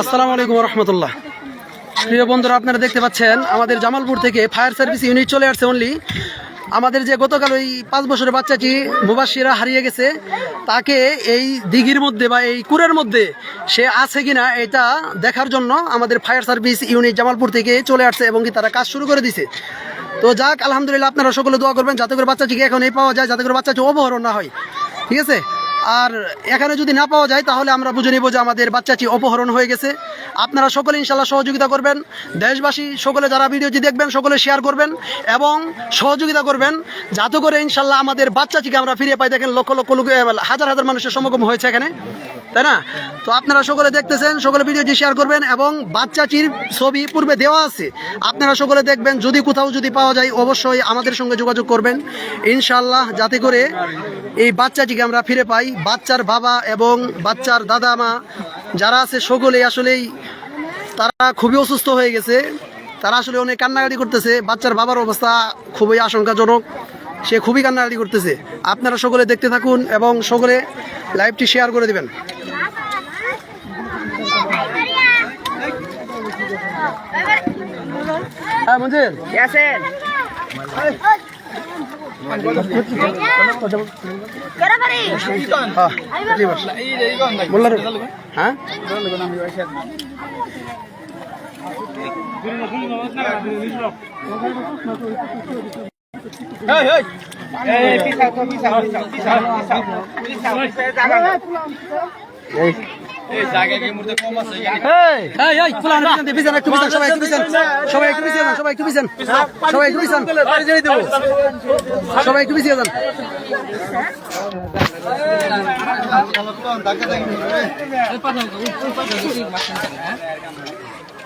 আসসালামু আলাইকুম রহমতুল্লাহ। প্রিয় বন্ধুরা, আপনারা দেখতে পাচ্ছেন, আমাদের জামালপুর থেকে ফায়ার সার্ভিস ইউনিট চলে আসছে অনলি আমাদের যে গতকাল ওই পাঁচ বছরের বাচ্চাটি মুবাসিরা হারিয়ে গেছে, তাকে এই দিঘির মধ্যে বা এই কুরের মধ্যে সে আছে কিনা এটা দেখার জন্য আমাদের ফায়ার সার্ভিস ইউনিট জামালপুর থেকে চলে আসছে এবং কি তারা কাজ শুরু করে দিছে। তো যাক, আলহামদুলিল্লাহ আপনারা সকলে দোয়া করবেন, যাতে করে বাচ্চাটিকে এখন এই পাওয়া যায়, যাতে করে বাচ্চাটি অপহরণ না হয়। ঠিক আছে? আর এখানে যদি না পাওয়া যায়, তাহলে আমরা বুঝে নিব যে আমাদের বাচ্চাটি অপহরণ হয়ে গেছে। আপনারা সকলে ইনশাল্লাহ সহযোগিতা করবেন। দেশবাসী সকলে যারা ভিডিওটি দেখবেন, সকলে শেয়ার করবেন এবং সহযোগিতা করবেন, যাতে করে ইনশাল্লাহ আমাদের বাচ্চাটিকে আমরা ফিরে পাই। দেখেন লক্ষ লক্ষ লোক হাজার হাজার মানুষের সমাগম হয়েছে এখানে। তাই না? তো আপনারা সকলে দেখতেছেন, সকলে ভিডিওটি শেয়ার করবেন এবং বাচ্চাটির ছবি পূর্বে দেওয়া আছে। আপনারা সকলে দেখবেন, যদি কোথাও যদি পাওয়া যায়, অবশ্যই আমাদের সঙ্গে যোগাযোগ করবেন। ইনশাল্লাহ যাতে করে এই বাচ্চাটিকে আমরা ফিরে পাই। বাচ্চার বাবা এবং বাচ্চার দাদা মা যারা আছে সকলে আসলেই তারা খুবই অসুস্থ হয়ে গেছে। তারা আসলে অনেক কান্নাকাটি করতেছে। বাচ্চার বাবার অবস্থা খুবই আশঙ্কাজনক। সে খুবই কান্নাকাটি করতেছে। আপনারা সকলে দেখতে থাকুন এবং সকলে লাইভটি শেয়ার করে দিবেন। হ্যাঁ ঠিক আছে বললাম হ্যাঁ এই এই এই ফুলান পিছন একটু সবাই একটু সবাই একটু পিছন সবাই একটু পিছন সবাই একটু পিছন বাড়ি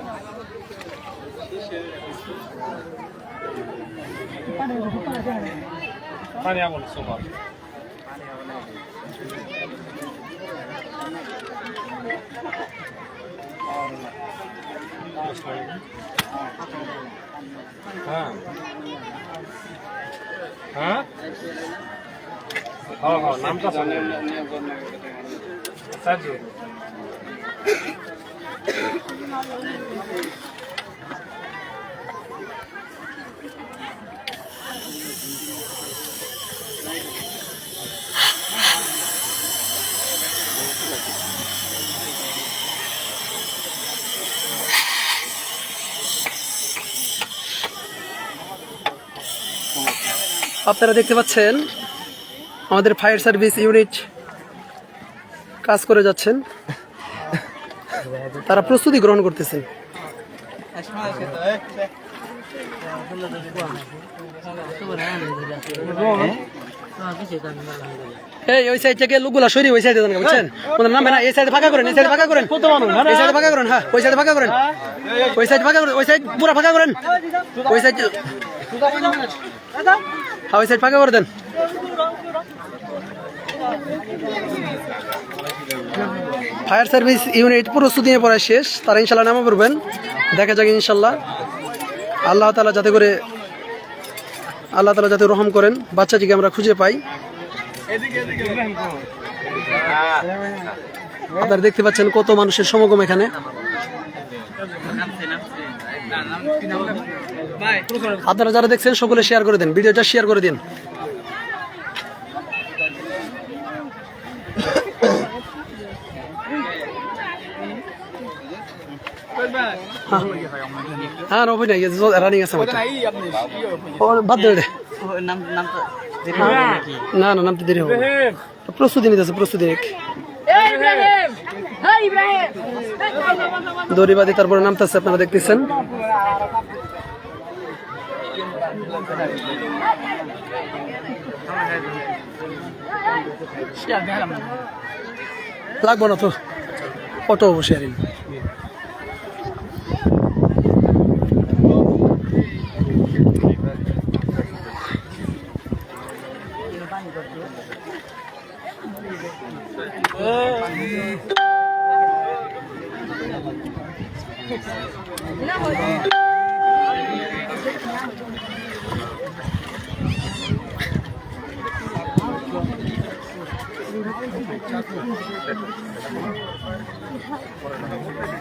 একটু পিছিয়ে যান হ্যাঁ। হ্যাঁ? হ্যাঁ হ্যাঁ নামটা সাজু। আপনারা দেখতে পাচ্ছেন আমাদের ফায়ার সার্ভিস ইউনিট কাজ করে যাচ্ছেন। তারা প্রস্তুতি গ্রহণ করতেছেন। এই, ওই থেকে লোকগুলা ওই না, এই ফাঁকা করেন, এই করেন। এই সাইডে ফাঁকা করেন হ্যাঁ ওই ফাঁকা করেন। ওই ফাঁকা ওই সাইড ফাঁকা করেন। ওই হ্যাঁ ওই ফাঁকা করে দেন। ফায়ার সার্ভিস ইউনিট প্রস্তুতি নিয়ে পড়ায় শেষ। তারা ইনশাল্লাহ নামা পড়বেন। দেখা যাক ইনশাল্লাহ। আল্লাহ তালা যাতে করে, আল্লাহ তালা যাতে রহম করেন, বাচ্চাটিকে আমরা খুঁজে পাই। আপনারা দেখতে পাচ্ছেন কত মানুষের সমাগম এখানে। আপনারা যারা দেখছেন, সকলে শেয়ার করে দিন। ভিডিওটা শেয়ার করে দিন। হ্যাঁ রবি নাই রানিং আছে বাদ দে। না না, নামতে দেরি হবে প্রস্তুতি নিতেছে প্রস্তুতি ইব্রাহিম দড়িবাদি তারপরে নামতেছে আপনারা দেখতেছেন। লাগবো না তো, অটো শেয়ারিং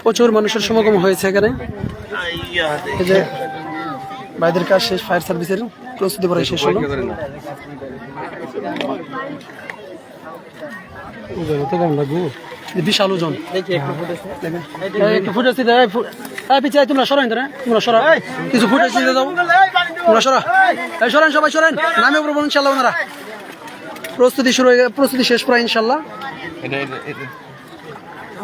প্রচুর মানুষের সমাগম হয়েছে এখানে। ভাইদের কাজ শেষ, ফায়ার সার্ভিসের প্রস্তুতি পরে, শেষ হলো। বিশাল ওজন। তোমরা সরা সবাই নামে প্রস্তুতি শুরু হয়ে প্রস্তুতি শেষ প্রায় ইনশাল্লাহ।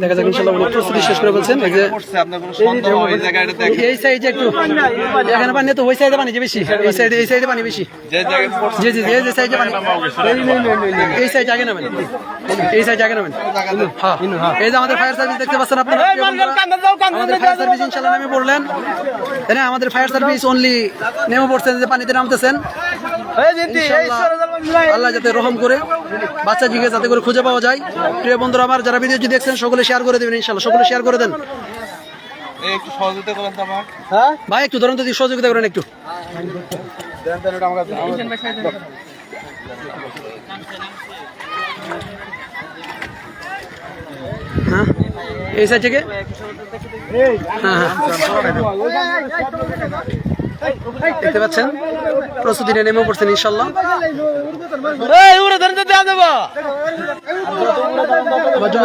দেখা যাক ইনশাল্লাহ প্রস্তুতি শেষ করে বলছেন এই যে সাইডে একটু এখানে পানি তো ওই সাইডে পানি যে বেশি। এই সাইডে এই সাইডে পানি বেশি। জি জি জি এই যে সাইডে পানি এই সাইড আগে নামেন। এই সাইড আগে নামেন। হ্যাঁ। এই যে আমাদের ফায়ার সার্ভিস দেখতে পাচ্ছেন আপনারা। আমাদের ফায়ার সার্ভিস ইনশাল্লাহ নেমে পড়লেন। আমাদের ফায়ার সার্ভিস অনলি নেমে পড়ছেন যে পানিতে নামতেছেন। আল্লাহ যাতে রহম করে বাচ্চাটিকে যাতে করে খুঁজে পাওয়া যায়। প্রিয় বন্ধুরা আমার যারা ভিডিওটি দেখছেন সকলে শেয়ার করে দেবেন ইনশাল্লাহ সকলে শেয়ার করে দেন। একটু সহযোগিতা করেন তো আমার। ভাই একটু ধরুন তো সহযোগিতা করেন একটু। হ্যাঁ? এই সাইড থেকে? হ্যাঁ হ্যাঁ। দেখতে পাচ্ছেন? প্রস্তুতি নিয়ে নেমে পড়ছেন ইনশাল্লাহ।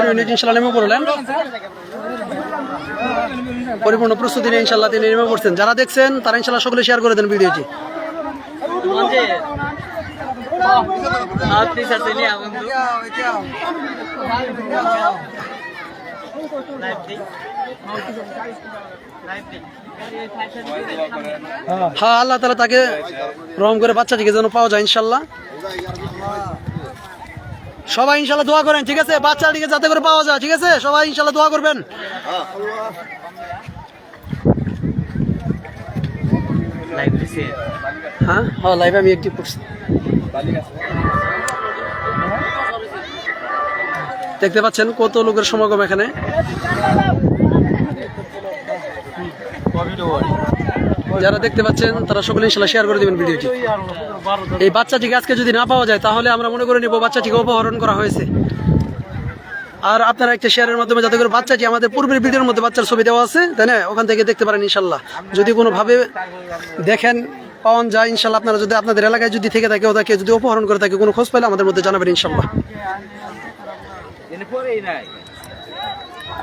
ইউনিট ইনশাল্লাহ নেমে পড়লেন। পরিপূর্ণ প্রস্তুতি নিয়ে ইনশাল্লাহ তিনি নেমে পড়ছেন। যারা দেখছেন তারা ইনশাল্লাহ সকলে শেয়ার করে দেন ভিডিওটি। হ্যাঁ আল্লাহ তালা তাকে রহম করে বাচ্চাটিকে যেন পাওয়া যায় ইনশাল্লাহ সবাই ইনশাল্লাহ দোয়া করেন, ঠিক আছে? বাচ্চা বাচ্চাটিকে যাতে করে পাওয়া যায়, ঠিক আছে? সবাই ইনশাল্লাহ দোয়া করবেন। হ্যাঁ? হ্যাঁ লাইভ আমি একটি দেখতে পাচ্ছেন কত লোকের সমাগম এখানে? যারা দেখতে পাচ্ছেন, তারা সকলে ইনশাল্লাহ শেয়ার করে দিবেন ভিডিওটি। এই বাচ্চাটিকে আজকে যদি না পাওয়া যায়, তাহলে আমরা মনে করে নিব বাচ্চাটিকে অপহরণ করা হয়েছে। আর আপনারা একটা শেয়ারের মাধ্যমে, যাতে করে বাচ্চাটি আমাদের পূর্বের ভিডিওর মধ্যে বাচ্চার ছবি দেওয়া আছে, তাই না? ওখান থেকে দেখতে পারেন ইনশাল্লাহ। যদি কোনোভাবে দেখেন পাওয়া যায়, ইনশাল্লাহ আপনারা যদি আপনাদের এলাকায় যদি থেকে থাকে, ওদেরকে যদি অপহরণ করে থাকে, কোনো খোঁজ পাইলে আমাদের মধ্যে জানাবেন ইনশাল্লাহ।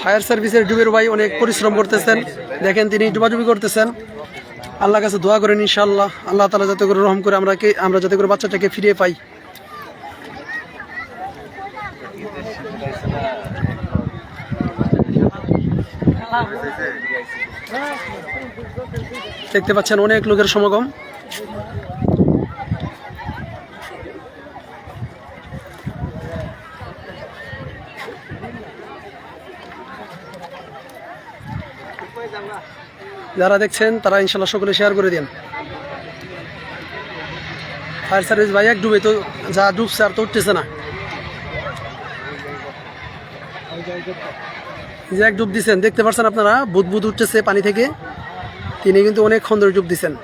ফায়ার সার্ভিসের ডুবের ভাই অনেক পরিশ্রম করতেছেন। দেখেন তিনি ডুবাডুবি করতেছেন। আল্লাহ কাছে দোয়া করেন ইনশাআল্লাহ। আল্লাহ তালা যাতে করে রহম করে আমরা আমরা যাতে করে বাচ্চাটাকে ফিরিয়ে পাই। দেখতে পাচ্ছেন অনেক লোকের সমাগম। যারা দেখছেন, তারা ইনশাল্লাহ সকলে শেয়ার করে দিন। ফায়ার সার্ভিস ভাই এক ডুবে তো, যা ডুবছে আর তো উঠতেছে না। যে এক ডুব দিচ্ছেন দেখতে পাচ্ছেন আপনারা? বুধ বুধ উঠতেছে পানি থেকে। তিনি কিন্তু অনেক ধরে ডুব দিচ্ছেন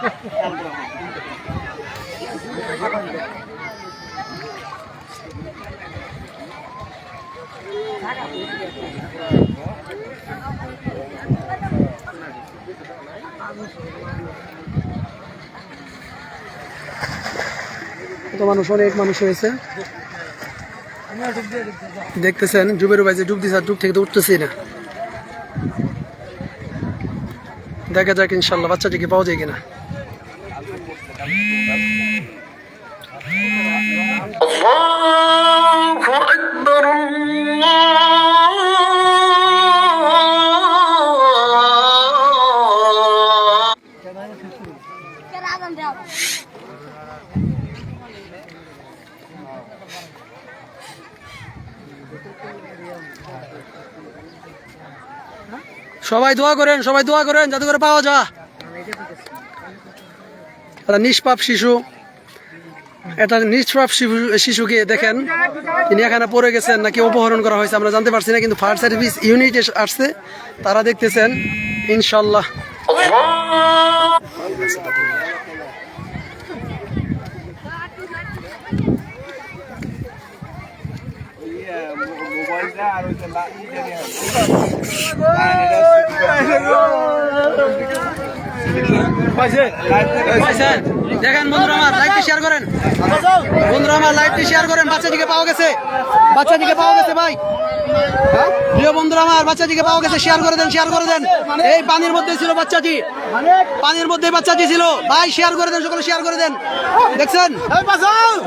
তো মানুষ অনেক মানুষ হয়েছে। দেখতেছেন ডুবের বাইজে ডুব দিছে ডুব থেকে তো উঠতেছি না। দেখা যাক ইনশাল্লাহ, বাচ্চাটিকে পাওয়া যায় কিনা। সবাই দোয়া করেন সবাই দোয়া করেন যাতে করে পাওয়া যা একটা নিষ্পাপ শিশু। এটা নিষ্পাপ শিশু- শিশুকে দেখেন, তিনি এখানে পড়ে গেছেন, নাকি অপহরণ করা হয়েছে, আমরা জানতে পারছি না, কিন্তু ফায়ার সার্ভিস ইউনিট আসছে, তারা দেখতেছেন, ইনশাল্লাহ। আর দেখেন, বন্ধুরা আমার লাইভটি শেয়ার করেন। বন্ধুরা আমার লাইভটি শেয়ার করেন বাচ্চাটিকে পাওয়া গেছে। বাচ্চাটিকে পাওয়া গেছে, ভাই। হ্যাঁ? শেয়ার করে দেন শেয়ার করে দেন। এই পানির মধ্যে ছিল বাচ্চাটি। পানির মধ্যে বাচ্চাটি ছিল। ভাই শেয়ার করে দেন, সকলে শেয়ার করে দেন। দেখছেন?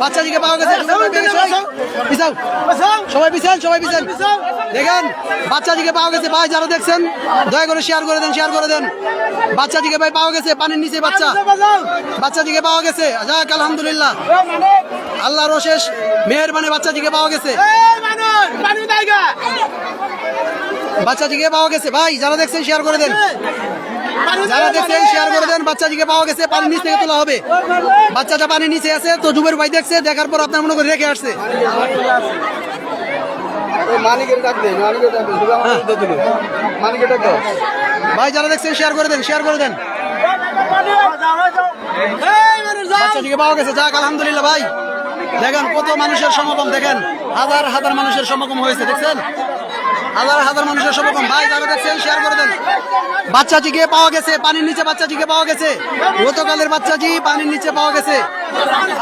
বাচ্চাটিকে পাওয়া গেছে। সবাই পিছেন সবাই পিছেন। দেখেন, বাচ্চাটিকে পাওয়া গেছে। ভাই, যারা দেখছেন, দয়া করে শেয়ার করে দেন শেয়ার করে দেন। বাচ্চাটিকে ভাই পাওয়া গেছে, পানির নিচে বাচ্চা। বাচ্চাটিকে পাওয়া গেছে। যাক, আলহামদুলিল্লাহ। আল্লাহর অশেষ মেহেরবানি বাচ্চাটিকে পাওয়া গেছে। বাচ্চাটিকে পাওয়া গেছে। ভাই, যারা দেখছেন শেয়ার করে দেন। যারা দেখছেন শেয়ার করে দেন, বাচ্চাটিকে পাওয়া গেছে, পানির নিচ থেকে তোলা হবে। বাচ্চাটা পানির নিচে আছে। তো জুবের ভাই দেখছে, দেখার পর আপনার মনে করে রেখে আসছে। মানিকের ডাক দে মানিকের ডাক দে শুধু আমার উদ্যোগ দিল মানিকের ডাক দাও। ভাই যারা দেখছেন শেয়ার করে দেন শেয়ার করে দেন। পাওয়া গেছে যাক আলহামদুলিল্লাহ ভাই। দেখেন কত মানুষের সমাগম দেখেন। হাজার হাজার মানুষের সমাগম হয়েছে দেখছেন? হাজার হাজার মানুষের সমাগম। ভাই যারা দেখছেন শেয়ার করে দেন। বাচ্চাটিকে পাওয়া গেছে পানির নিচে বাচ্চাটিকে পাওয়া গেছে। গতকালের বাচ্চাটি পানির নিচে পাওয়া গেছে।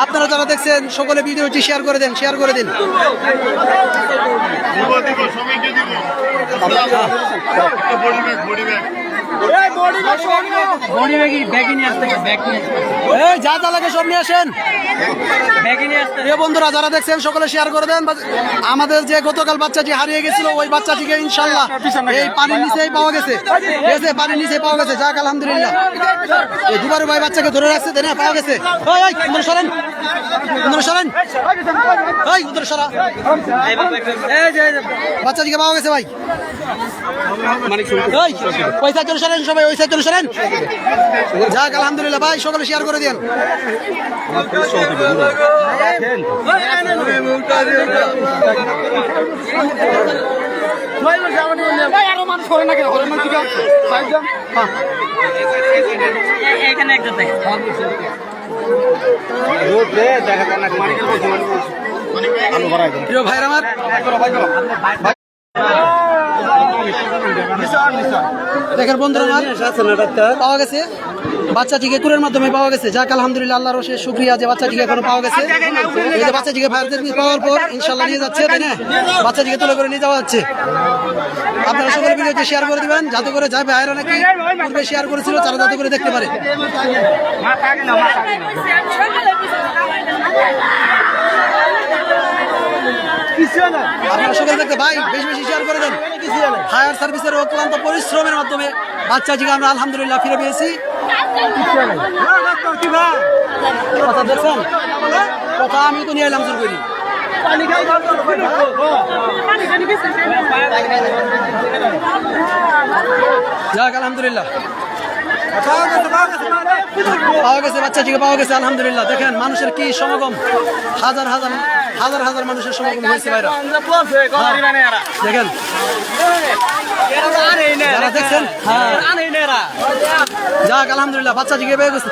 আপনারা যারা দেখছেন সকলে ভিডিওটি শেয়ার করে দেন শেয়ার করে দিন। পরিবেশ ব্যাগই যা যা লাগে সব নিয়ে আসেন। প্রিয় বন্ধুরা যারা দেখছেন সকলে শেয়ার করে দেন। আমাদের যে গতকাল বাচ্চাটি হারিয়ে গেছিল ওই বাচ্চাটিকে ইনশাল্লাহ এই পানির নিচেই পাওয়া গেছে। ঠিক আছে পানির নিচে পাওয়া গেছে। যাক আলহামদুলিল্লাহ। এই দুবারু ভাই বাচ্চাকে ধরে রাখছে দেন পাওয়া গেছে। উন্দর সরেন। উন্দর উন্দর সরা। বাচ্চাটিকে পাওয়া গেছে ভাই। ওই ওই সাইড সরেন সবাই ওই সাইড সরেন। যাক আলহামদুলিল্লাহ ভাই সকলে শেয়ার করে দেন এ- এখানে একজন দেখে যায় না প্রিয় ভাইরা আমার দেখেন বন্ধুরা আমার। আছে না ডাক্তার? পাওয়া গেছে। বাচ্চাটিকে কুরের মাধ্যমে পাওয়া গেছে। যাক আলহামদুলিল্লাহ আল্লাহর রশে শুক্রিয়া যে বাচ্চাটিকে এখনও পাওয়া গেছে। এই যে বাচ্চাটিকে ফায়ার সার্ভিস পাওয়ার পর ইনশাল্লাহ নিয়ে যাচ্ছে তাই না? বাচ্চাটিকে তুলে করে নিয়ে যাওয়া হচ্ছে। আপনারা সকলে ভিডিওটি শেয়ার করে দিবেন যাতে করে যাবে ভাইরা নাকি পূর্বে শেয়ার করেছিল তারা যাতে করে দেখতে পারে। আপনারা সকলে দেখতে ভাই বেশি বেশি শেয়ার করে দেন। ফায়ার সার্ভিসের অক্লান্ত পরিশ্রমের মাধ্যমে বাচ্চাটিকে আমরা আলহামদুলিল্লাহ ফিরে পেয়েছি। কথা দেখছেন? কথা আমি তো নিয়ে এলাম করি। যাক আলহামদুলিল্লাহ। পাওয়া গেছে, বাচ্চা বাচ্চাটিকে পাওয়া গেছে, আলহামদুলিল্লাহ। দেখেন, মানুষের কি সমাগম? হাজার হাজার হাজার হাজার মানুষের সমাগম হয়েছে ভাইরা। দেখেন। যারা দেখছেন হ্যাঁ। যাক, আলহামদুলিল্লাহ বাচ্চাটিকে পেয়ে গেছে।